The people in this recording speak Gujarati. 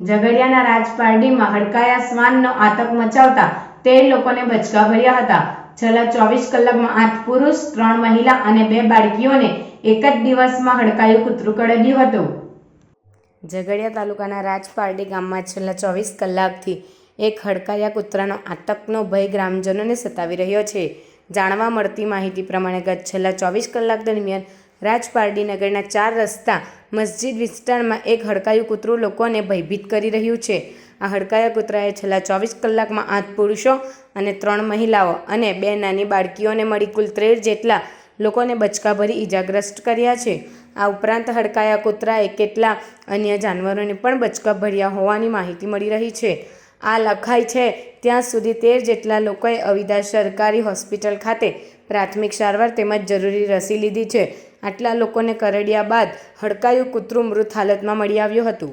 ઝઘડિયાના રાજપારડીમાં હડકાયા શ્વાનનો આતંક મચાવતા તેર લોકોને બચકા ભર્યા હતા. છેલ્લા ચોવીસ કલાકમાં આઠ પુરુષ, ત્રણ મહિલા અને બે બાળકીઓને એક જ દિવસમાં હડકાયું કૂતરું કરડ્યું હતું. ઝઘડિયા તાલુકાના રાજપારડી ગામમાં છેલ્લા ચોવીસ કલાકથી એક હડકાયા કૂતરાનો આતંકનો ભય ગ્રામજનોને સતાવી રહ્યો છે. જાણવા મળતી માહિતી પ્રમાણે ગત છેલ્લા ચોવીસ કલાક દરમિયાન રાજપારડી નગરના ચાર રસ્તા મસ્જિદ વિસ્તારમાં એક હડકાયું કૂતરું લોકોને ભયભીત કરી રહ્યું છે. આ હડકાયા કૂતરાએ છેલ્લા ચોવીસ કલાકમાં આઠ પુરુષો અને ત્રણ મહિલાઓ અને બે નાની બાળકીઓને મળી કુલ ત્રેર જેટલા લોકોને બચકા ભરી ઈજાગ્રસ્ત કર્યા છે. આ ઉપરાંત હડકાયા કૂતરાએ કેટલા અન્ય જાનવરોને પણ બચકા ભર્યા હોવાની માહિતી મળી રહી છે. આ લખાય છે, ત્યાં સુધી તેર જેટલા લોકોએ અવિદા સરકારી હોસ્પિટલ ખાતે પ્રાથમિક સારવાર તેમજ જરૂરી રસી લીધી છે. આટલા લોકોને કરડ્યા બાદ હડકાયું કૂતરું મૃત હાલતમાં મળી આવ્યું હતું.